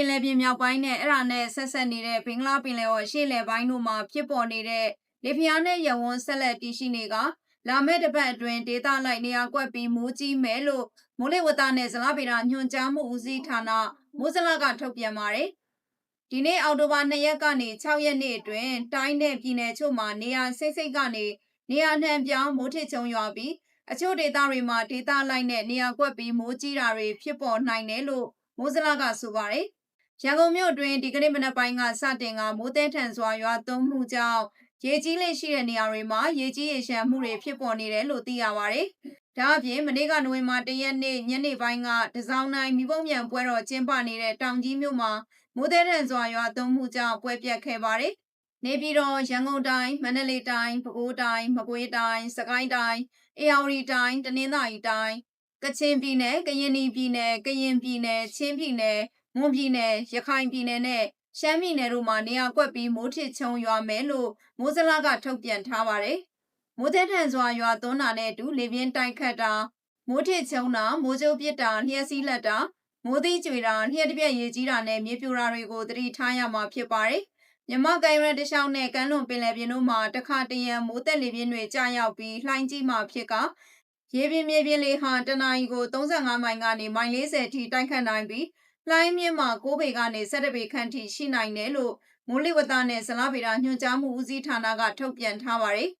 င်လယ်ပြင်မြောက်ပိုင်းနဲ့အဲ့ဒါနဲ့ဆက်ဆက်နေတဲ့ဘင်္ဂလားပင်လယ်ော်အရှေ့လယ်ပိုင်းတို့မှာဖြစ်ပေါ်နေတဲ့လေပြင်းနဲ့ရဝန်းဆက်လက်တည်ရှိနေကလာမယ့်တစ်ပတ်အတွင်းဒေသလိုက်နေရာကွက်ပြီးမိုးကြီးမယ်လို့မိုးလေဝသနဲ့ဇလဗေဒညွှန်ကြားမှုဦးစီးဌာနမိုးဇလကထုတ်ပြန်ပါတယ်။ဒီနေ့အောက်တိုဘာ2ရက်ကနေ6ရက်နေ့အတွင်းတိုင်းနဲ့ပြည်နယ်ချို့မှာနေရာစိတ်စိတ်ကနေနေရာနှံပြောင်းမိုးထစ်ချုံရွာပြီးအချို့ဒေသတွေမှာဒေသလိုက်နဲ့နေရာကွက်ပြီးမိုးကြီးတာတွေဖြစ်ပေါ်နိုင်တယ်လို့ မိုးဇလကဆိုပါတယ်။ရန်ကုန်မြို့အတွင်းဒီကနေ့မနက်ပိုင်းကစတင်ကမိုးတဲထန်စွာရွာသွန်းမှုကြောင့်ရေကြီးလေရှိတဲ့နေရာတွေမှာရေကြီးရေရှမ်းမှုတွေဖြစ်ပေါ်နေတယ်လို့သိရပါတယ်။ဒါအပြင်မနေ့ကနိုဝင်ဘာ၁ရက်နေ့ညနေပိုင်းကတစောင်းတိုင်းမိဘုံမြန်ပွဲတော်ကျင်းပနေတဲ့တောင်ကြီးမြို့မှာမိုးတဲထန်စွာရွာသွန်းမှုကြောင့်ပွဲပြတ်ခဲ့ပါတယ်။နေပြည်တော်ရန်ကုန်တိုင်းမန္တလေးတိုင်းပဲခူးတိုင်းမကွေးတိုင်းစကိုင်းတိုင်းအေရဝတီတိုင်းတနင်္သာရီတိုင်း ကချင်ပြည်နယ်ကရင်ပြည်နယ်ကရင်ပြည်နယ်ချင်းပြည်နယ်မွန်ပြည်နယ်ရခိုင်ပြည်နယ်နဲ့ရှမ်းပြည်နယ်တို့မှာနေရာကွက်ပြီးမိုးထစ်ချုံရွာမယ်လို့မိုးစလာကထုတ်ပြန်ထားပါတယ်။မိုးတဲ့ထန်စွာရွာသွန်းတာနဲ့အတူလေပြင်းတိုက်ခတ်တာမိုးထစ်ချုံတာမိုးကြိုးပစ်တာလျှက်စီးလက်တာမိုးသီးကြွေတာလျှက်တစ်ပြက်ရေကြီးတာနဲ့မြေပြိုတာတွေကိုသတိထားရမှာဖြစ်ပါတယ်။မြမကိုင်ရတရှောင်းနဲ့ကမ်းလွန်ပင်လယ်ပြင်တို့မှာတခါတရံမိုးသက်လေပြင်းတွေကြာရောက်ပြီးလှိုင်းကြီးမှဖြစ်က ရေပြင်းမြေပြင်းလေးဟာတနအီကို35မိုင်ကနေမိုင်40ထိတိုက်ခတ်နိုင်ပြီးလှိုင်းမြင့်မှာ6ပေကနေ7ပေခန့်ထိရှိနိုင်တယ်လို့မိုးလေဝသနဲ့ဇလဗေဒညွှန်ကြားမှုဦးစီးဌာနကထုတ်ပြန်ထားပါတယ်